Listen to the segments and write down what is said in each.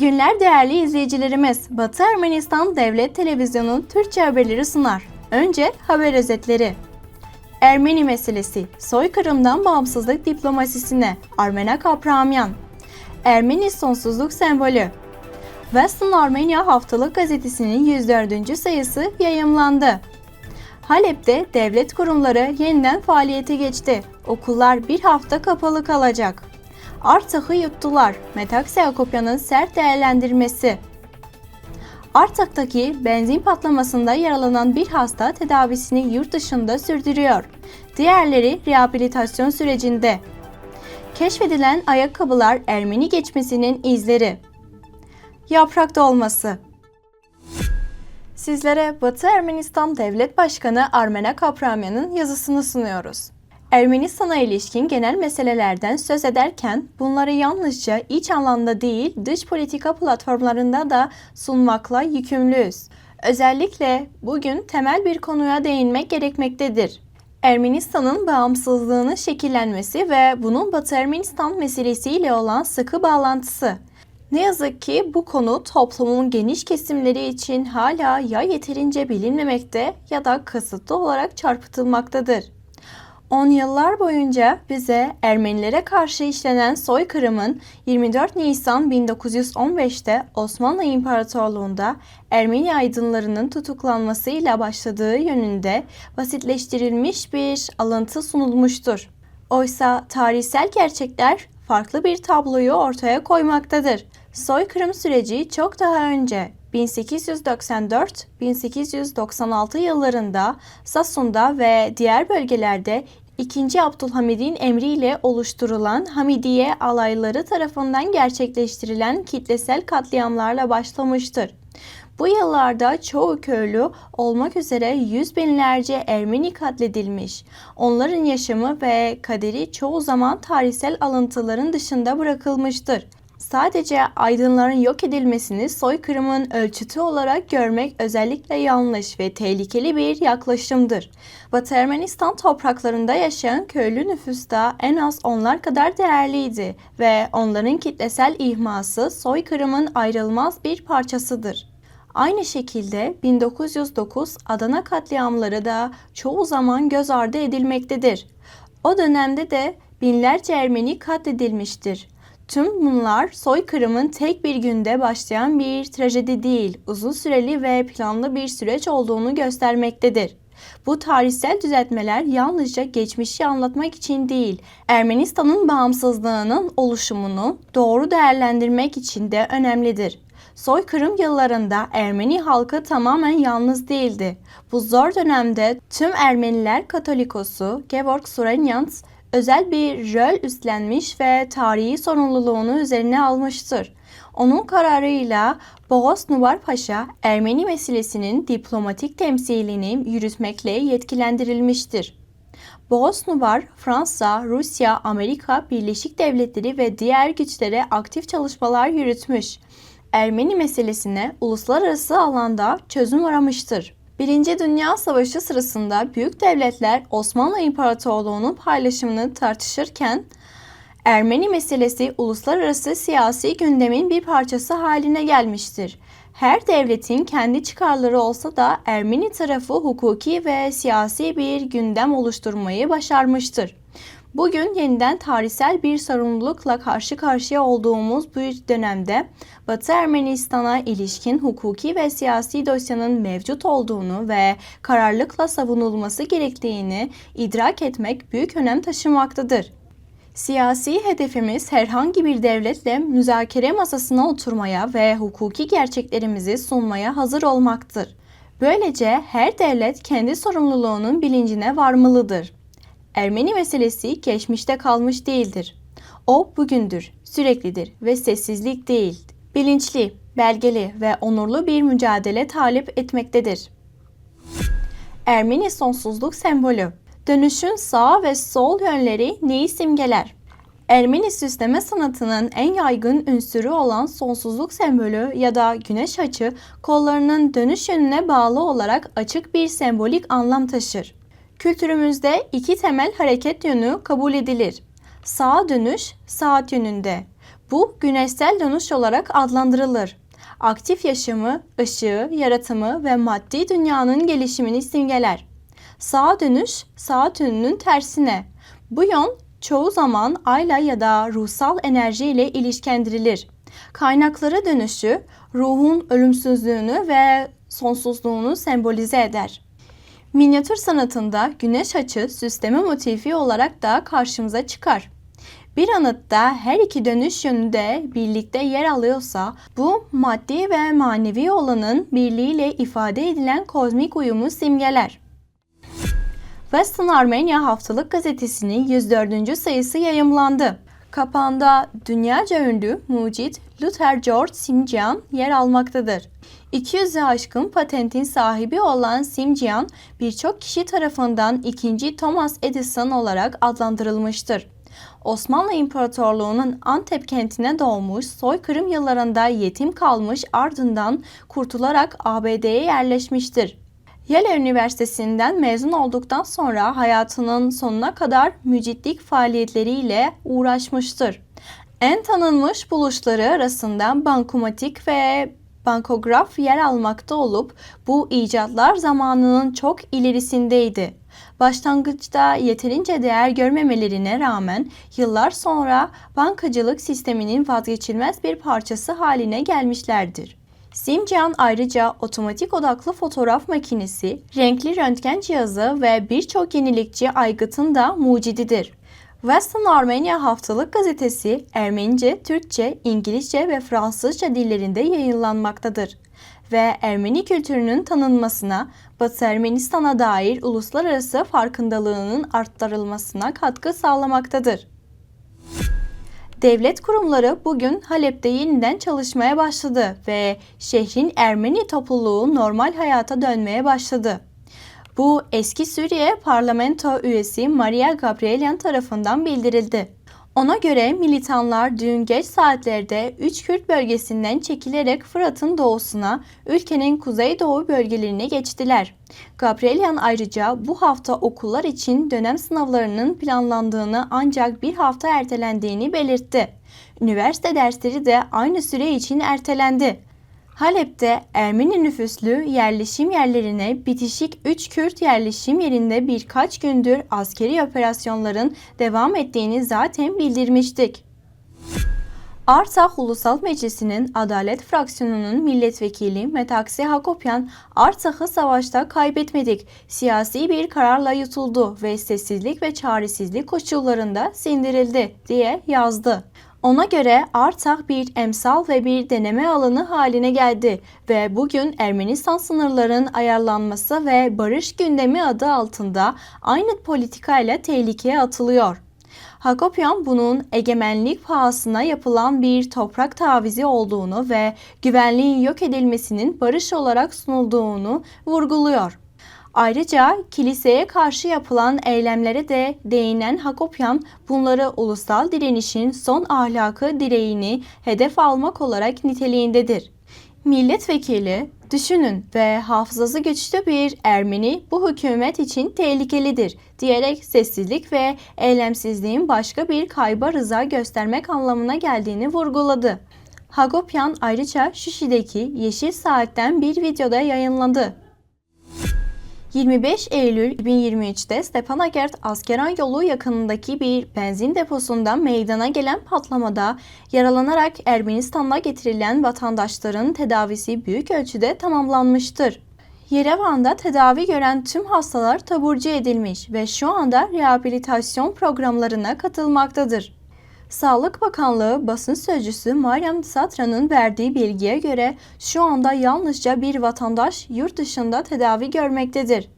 günler değerli izleyicilerimiz. Batı Ermenistan Devlet Televizyonu Türkçe haberleri sunar. Önce haber özetleri. Ermeni meselesi, soykırımdan bağımsızlık diplomasisine, Armenak Apramyan. Ermeni sonsuzluk sembolü. Western Armenia haftalık gazetesinin 104. sayısı yayımlandı. Halep'te devlet kurumları yeniden faaliyete geçti. Okullar bir hafta kapalı kalacak. Artak'ı yuttular. Metaksi Akopya'nın sert değerlendirmesi. Artak'taki benzin patlamasında yaralanan bir hasta tedavisini yurt dışında sürdürüyor. Diğerleri rehabilitasyon sürecinde. Keşfedilen ayakkabılar Ermeni geçmesinin izleri. Yaprak dolması. Sizlere Batı Ermenistan Devlet Başkanı Armenak Kapramyan'ın yazısını sunuyoruz. Ermenistan'a ilişkin genel meselelerden söz ederken bunları yalnızca iç alanda değil dış politika platformlarında da sunmakla yükümlüyüz. Özellikle bugün temel bir konuya değinmek gerekmektedir. Ermenistan'ın bağımsızlığının şekillenmesi ve bunun Batı Ermenistan meselesiyle olan sıkı bağlantısı. Ne yazık ki bu konu toplumun geniş kesimleri için hala ya yeterince bilinmemekte ya da kasıtlı olarak çarpıtılmaktadır. 10 yıllar boyunca bize Ermenilere karşı işlenen soykırımın 24 Nisan 1915'te Osmanlı İmparatorluğu'nda Ermeni aydınlarının tutuklanmasıyla başladığı yönünde basitleştirilmiş bir alıntı sunulmuştur. Oysa tarihsel gerçekler farklı bir tabloyu ortaya koymaktadır. Soykırım süreci çok daha önce 1894-1896 yıllarında Sasun'da ve diğer bölgelerde 2. Abdülhamid'in emriyle oluşturulan Hamidiye alayları tarafından gerçekleştirilen kitlesel katliamlarla başlamıştır. Bu yıllarda çoğu köylü olmak üzere yüz binlerce Ermeni katledilmiş. Onların yaşamı ve kaderi çoğu zaman tarihsel alıntıların dışında bırakılmıştır. Sadece aydınların yok edilmesini soykırımın ölçütü olarak görmek özellikle yanlış ve tehlikeli bir yaklaşımdır. Batı Ermenistan topraklarında yaşayan köylü nüfus da en az onlar kadar değerliydi ve onların kitlesel ihması soykırımın ayrılmaz bir parçasıdır. Aynı şekilde 1909 Adana katliamları da çoğu zaman göz ardı edilmektedir. O dönemde de binlerce Ermeni katledilmiştir. Tüm bunlar soykırımın tek bir günde başlayan bir trajedi değil, uzun süreli ve planlı bir süreç olduğunu göstermektedir. Bu tarihsel düzeltmeler yalnızca geçmişi anlatmak için değil, Ermenistan'ın bağımsızlığının oluşumunu doğru değerlendirmek için de önemlidir. Soykırım yıllarında Ermeni halkı tamamen yalnız değildi. Bu zor dönemde tüm Ermeniler Katolikosu Georg Surenyans özel bir rol üstlenmiş ve tarihi sorumluluğunu üzerine almıştır. Onun kararıyla Boğaz Nubar Paşa Ermeni meselesinin diplomatik temsilini yürütmekle yetkilendirilmiştir. Boğaz Nubar, Fransa, Rusya, Amerika, Birleşik Devletleri ve diğer güçlere aktif çalışmalar yürütmüş. Ermeni meselesine uluslararası alanda çözüm aramıştır. Birinci Dünya Savaşı sırasında büyük devletler Osmanlı İmparatorluğu'nun paylaşımını tartışırken Ermeni meselesi uluslararası siyasi gündemin bir parçası haline gelmiştir. Her devletin kendi çıkarları olsa da Ermeni tarafı hukuki ve siyasi bir gündem oluşturmayı başarmıştır. Bugün yeniden tarihsel bir sorumlulukla karşı karşıya olduğumuz bu dönemde Batı Ermenistan'a ilişkin hukuki ve siyasi dosyanın mevcut olduğunu ve kararlılıkla savunulması gerektiğini idrak etmek büyük önem taşımaktadır. Siyasi hedefimiz herhangi bir devletle müzakere masasına oturmaya ve hukuki gerçeklerimizi sunmaya hazır olmaktır. Böylece her devlet kendi sorumluluğunun bilincine varmalıdır. Ermeni meselesi geçmişte kalmış değildir. O bugündür, süreklidir ve sessizlik değil. Bilinçli, belgeli ve onurlu bir mücadele talep etmektedir. Ermeni sonsuzluk sembolü Dönüşün sağ ve sol yönleri neyi simgeler? Ermeni süsleme sanatının en yaygın ünsürü olan sonsuzluk sembolü ya da güneş açı kollarının dönüş yönüne bağlı olarak açık bir sembolik anlam taşır. Kültürümüzde iki temel hareket yönü kabul edilir. Sağa dönüş saat yönünde. Bu güneşsel dönüş olarak adlandırılır. Aktif yaşamı, ışığı, yaratımı ve maddi dünyanın gelişimini simgeler. Sağa dönüş, saat yönünün tersine. Bu yön çoğu zaman ayla ya da ruhsal enerji ile ilişkilendirilir. Kaynaklara dönüşü, ruhun ölümsüzlüğünü ve sonsuzluğunu sembolize eder. Minyatür sanatında güneş açı süsleme motifi olarak da karşımıza çıkar. Bir anıtta her iki dönüş yönü de birlikte yer alıyorsa bu maddi ve manevi olanın birliğiyle ifade edilen kozmik uyumu simgeler. Western Armenia haftalık gazetesinin 104. sayısı yayımlandı. Kapağında dünyaca ünlü mucit Luther George Simcian yer almaktadır. 200'e aşkın patentin sahibi olan Simcian birçok kişi tarafından 2. Thomas Edison olarak adlandırılmıştır. Osmanlı İmparatorluğu'nun Antep kentine doğmuş, soykırım yıllarında yetim kalmış ardından kurtularak ABD'ye yerleşmiştir. Yale Üniversitesi'nden mezun olduktan sonra hayatının sonuna kadar mücitlik faaliyetleriyle uğraşmıştır. En tanınmış buluşları arasında bankomatik ve bankograf yer almakta olup bu icatlar zamanının çok ilerisindeydi. Başlangıçta yeterince değer görmemelerine rağmen yıllar sonra bankacılık sisteminin vazgeçilmez bir parçası haline gelmişlerdir. Simcan ayrıca otomatik odaklı fotoğraf makinesi, renkli röntgen cihazı ve birçok yenilikçi aygıtın da mucididir. Western Armenia haftalık gazetesi Ermenice, Türkçe, İngilizce ve Fransızca dillerinde yayınlanmaktadır ve Ermeni kültürünün tanınmasına, Batı Ermenistan'a dair uluslararası farkındalığının arttırılmasına katkı sağlamaktadır. Devlet kurumları bugün Halep'te yeniden çalışmaya başladı ve şehrin Ermeni topluluğu normal hayata dönmeye başladı. Bu eski Suriye parlamento üyesi Maria Gabrielian tarafından bildirildi. Ona göre militanlar dün geç saatlerde 3 Kürt bölgesinden çekilerek Fırat'ın doğusuna, ülkenin kuzeydoğu bölgelerine geçtiler. Gabrielian ayrıca bu hafta okullar için dönem sınavlarının planlandığını ancak bir hafta ertelendiğini belirtti. Üniversite dersleri de aynı süre için ertelendi. Halep'te Ermeni nüfuslu yerleşim yerlerine bitişik 3 Kürt yerleşim yerinde birkaç gündür askeri operasyonların devam ettiğini zaten bildirmiştik. Artsakh Ulusal Meclisi'nin Adalet Fraksiyonunun milletvekili Metaksi Hakopyan, Artsakh'ı savaşta kaybetmedik, siyasi bir kararla yutuldu ve sessizlik ve çaresizlik koşullarında sindirildi diye yazdı. Ona göre Artak bir emsal ve bir deneme alanı haline geldi ve bugün Ermenistan sınırların ayarlanması ve barış gündemi adı altında aynı politikayla tehlikeye atılıyor. Hakopyan bunun egemenlik pahasına yapılan bir toprak tavizi olduğunu ve güvenliğin yok edilmesinin barış olarak sunulduğunu vurguluyor. Ayrıca kiliseye karşı yapılan eylemlere de değinen Hakopyan bunları ulusal direnişin son ahlakı direğini hedef almak olarak niteliğindedir. Milletvekili, düşünün ve hafızası güçlü bir Ermeni bu hükümet için tehlikelidir diyerek sessizlik ve eylemsizliğin başka bir kayba rıza göstermek anlamına geldiğini vurguladı. Hagopyan ayrıca Şişi'deki Yeşil Saat'ten bir videoda yayınlandı. 25 Eylül 2023'te Stepanakert askeran yolu yakınındaki bir benzin deposundan meydana gelen patlamada yaralanarak Ermenistan'a getirilen vatandaşların tedavisi büyük ölçüde tamamlanmıştır. Yerevan'da tedavi gören tüm hastalar taburcu edilmiş ve şu anda rehabilitasyon programlarına katılmaktadır. Sağlık Bakanlığı basın sözcüsü Meryem Satra'nın verdiği bilgiye göre şu anda yalnızca bir vatandaş yurt dışında tedavi görmektedir.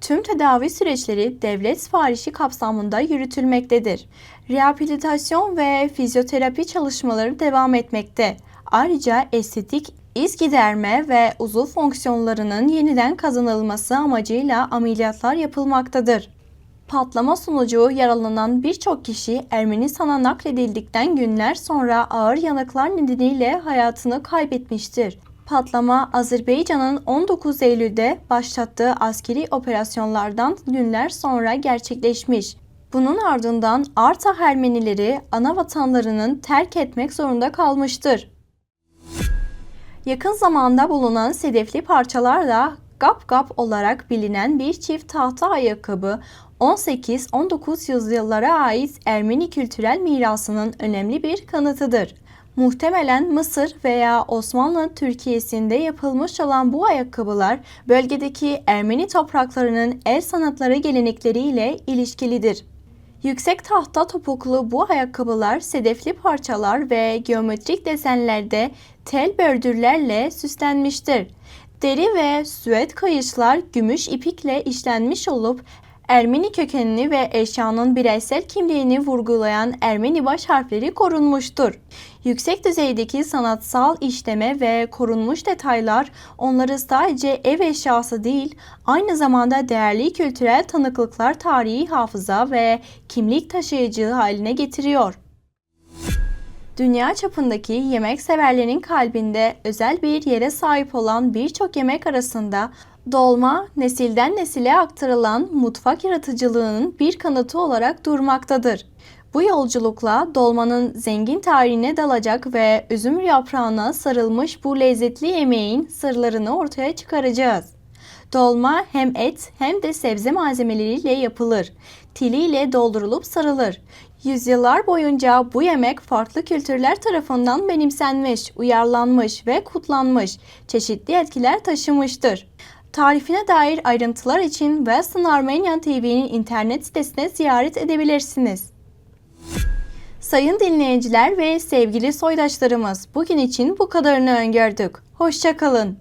Tüm tedavi süreçleri devlet siparişi kapsamında yürütülmektedir. Rehabilitasyon ve fizyoterapi çalışmaları devam etmekte. Ayrıca estetik iz giderme ve uzuv fonksiyonlarının yeniden kazanılması amacıyla ameliyatlar yapılmaktadır. Patlama sonucu yaralanan birçok kişi Ermenistan'a nakledildikten günler sonra ağır yanıklar nedeniyle hayatını kaybetmiştir. Patlama Azerbaycan'ın 19 Eylül'de başlattığı askeri operasyonlardan günler sonra gerçekleşmiş. Bunun ardından Arta Ermenileri ana vatanlarının terk etmek zorunda kalmıştır. Yakın zamanda bulunan sedefli parçalarla gap gap olarak bilinen bir çift tahta ayakkabı 18-19 yüzyıllara ait Ermeni kültürel mirasının önemli bir kanıtıdır. Muhtemelen Mısır veya Osmanlı Türkiye'sinde yapılmış olan bu ayakkabılar bölgedeki Ermeni topraklarının el sanatları gelenekleriyle ilişkilidir. Yüksek tahta topuklu bu ayakkabılar sedefli parçalar ve geometrik desenlerde tel bördürlerle süslenmiştir. Deri ve süet kayışlar gümüş ipikle işlenmiş olup Ermeni kökenini ve eşyanın bireysel kimliğini vurgulayan Ermeni baş harfleri korunmuştur. Yüksek düzeydeki sanatsal işleme ve korunmuş detaylar onları sadece ev eşyası değil, aynı zamanda değerli kültürel tanıklıklar tarihi hafıza ve kimlik taşıyıcılığı haline getiriyor. Dünya çapındaki yemek severlerin kalbinde özel bir yere sahip olan birçok yemek arasında dolma nesilden nesile aktarılan mutfak yaratıcılığının bir kanıtı olarak durmaktadır. Bu yolculukla dolmanın zengin tarihine dalacak ve üzüm yaprağına sarılmış bu lezzetli yemeğin sırlarını ortaya çıkaracağız. Dolma hem et hem de sebze malzemeleriyle yapılır. Tiliyle doldurulup sarılır. Yüzyıllar boyunca bu yemek farklı kültürler tarafından benimsenmiş, uyarlanmış ve kutlanmış, çeşitli etkiler taşımıştır. Tarifine dair ayrıntılar için Western Armenian TV'nin internet sitesine ziyaret edebilirsiniz. Sayın dinleyiciler ve sevgili soydaşlarımız bugün için bu kadarını öngördük. Hoşçakalın.